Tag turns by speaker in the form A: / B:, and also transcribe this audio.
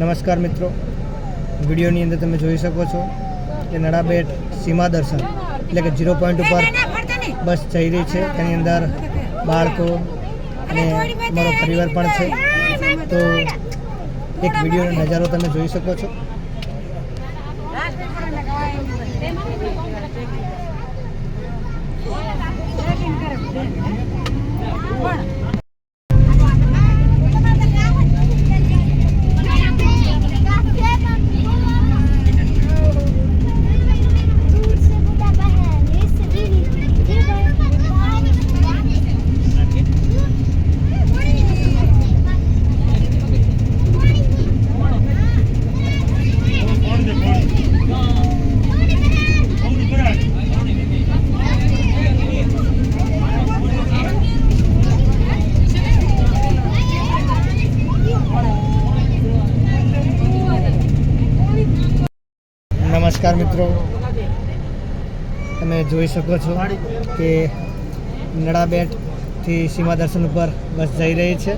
A: નમસ્કાર મિત્રો. વિડીયોની અંદર તમે જોઈ શકો છો કે નડાબેટ સીમા દર્શન એટલે કે ઝીરો પોઈન્ટ ઉપર બસ જઈ રહી છે. તેની અંદર બાળકો અને મારો પરિવાર પણ છે. તો એક વિડીયોનો નજારો તમે જોઈ શકો છો. નમસ્કાર મિત્રો. તમે જોઈ શકો છો કે નડાબેટથી સીમા દર્શન ઉપર બસ જઈ રહી છે.